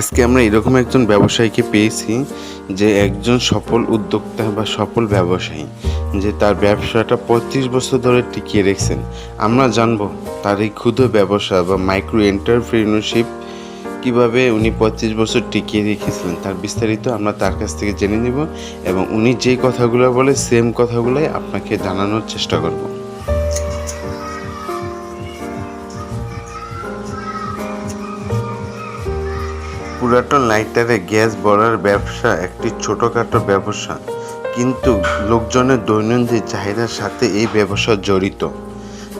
আজকে আমরা এরকম একজন ব্যবসায়ীকে পেয়েছি যে একজন সফল উদ্যোক্তা বা সফল ব্যবসায়ী, যে তার ব্যবসাটা পঁয়ত্রিশ বছর ধরে টিকিয়ে রেখেছেন। আমরা জানব তার এই ক্ষুদ্র ব্যবসা বা মাইক্রো এন্টারপ্রিনারশিপ কীভাবে উনি পঁয়ত্রিশ বছর টিকিয়ে রেখেছিলেন, তার বিস্তারিত আমরা তার কাছ থেকে জেনে নিব এবং উনি যেই কথাগুলো বলে সেম কথাগুলোই আপনাকে জানানোর চেষ্টা করব। পুরাতন লাইটারে গ্যাস ভরার ব্যবসা, একটি ছোটোখাটো ব্যবসা। কিন্তু লোকজনের দৈনন্দিন চাহিদার সাথে এই ব্যবসা জড়িত।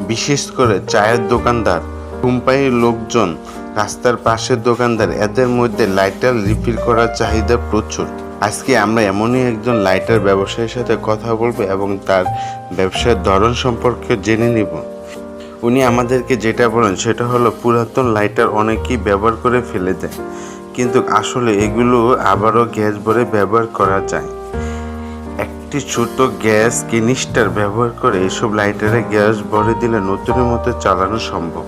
বিশেষ করে চায়ের দোকানদার, কোম্পানির লোকজন, রাস্তার পাশের দোকানদার, এদের মধ্যে লাইটার রিফিল করার চাহিদা প্রচুর। আজকে আমরা এমনই একজন লাইটার ব্যবসায়ীর সাথে কথা বলব এবং তার ব্যবসার ধরন সম্পর্কে জেনে নিব। উনি আমাদেরকে যেটা বলেন, সেটা হলো, পুরাতন লাইটার অনেকেই ব্যবহার করে ফেলে দেয়। কিন্তু আসলে এগুলো আবারও গ্যাস ভরে ব্যবহার করা যায়। একটি ছোট গ্যাস কিনিস্টার ব্যবহার করে এসব লাইটারে গ্যাস ভরে দিলে নতুনের মতো চালানো সম্ভব।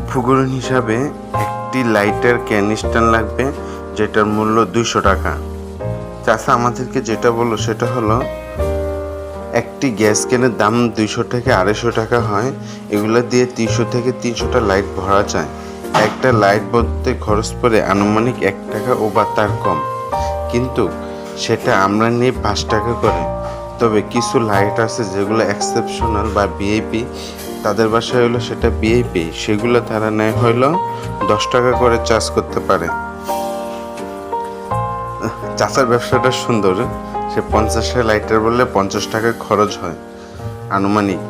উপকরণ হিসাবে একটি লাইটার ক্যানিস্টার লাগবে, যেটার মূল্য দুইশো টাকা। চাষা আমাদেরকে যেটা বলল সেটা হলো, একটি গ্যাস ক্যানের দাম দুইশো থেকে আড়াইশো টাকা হয়, এগুলো দিয়ে তিনশো থেকে তিনশোটা লাইট ভরা যায়। একটা লাইট বলতে খরচ পড়ে আনুমানিক এক টাকা ও বা তার কম। কিন্তু সেটা আমরা নিই পাঁচ টাকা করে। তবে কিছু লাইট আছে যেগুলো এক্সেপশনাল বা বিআইপি তাদের বাসায় হলো সেটা বিআইপি সেগুলো তারা নেয় হইল দশ টাকা করে চার্জ করতে পারে। চাচার ব্যবসাটা সুন্দর সে পঞ্চাশটা লাইটার বললে পঞ্চাশ টাকা খরচ হয়, আনুমানিক।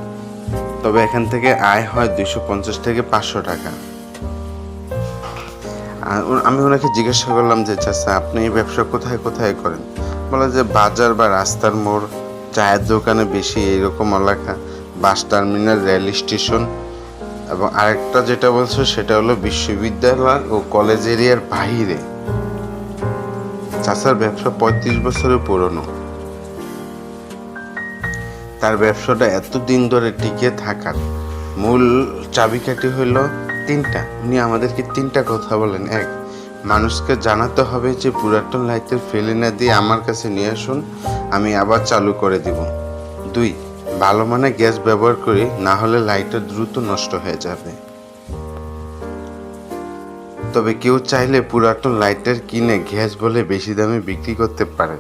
তবে এখান থেকে আয় হয় দুইশো পঞ্চাশ থেকে পাঁচশো টাকা। আমি ওনাকে জিজ্ঞাসা করলাম যে চাচা আপনি এই ব্যবসা কোথায় কোথায় করেন? বলে যে, বাজার বা রাস্তার মোড়, চায়ের দোকানে বেশি এইরকম এলাকা, বাস টার্মিনাল, রেল স্টেশন এবং আরেকটা যেটা বলছো, সেটা হলো বিশ্ববিদ্যালয় ও কলেজ এরিয়ার বাহিরে। চাচার ব্যবসা পঁয়ত্রিশ বছরের পুরনো। তার ব্যবসাটা এতদিন ধরে টিকে থাকার মূল চাবিকাঠি হলো তিনটা। উনি আমাদেরকে তিনটা কথা বলেন। এক, মানুষকে জানাতে হবে যে পুরাতন লাইটের ফেলে না দিয়ে আমার কাছে নিয়ে আসুন, আমি আবার চালু করে দিব। দুই, ভালো মানে গ্যাস ব্যবহার করি, না হলে লাইটার দ্রুত নষ্ট হয়ে যাবে। তবে কেউ চাইলে পুরাতন লাইটার কিনে গ্যাস বলে বেশি দামে বিক্রি করতে পারে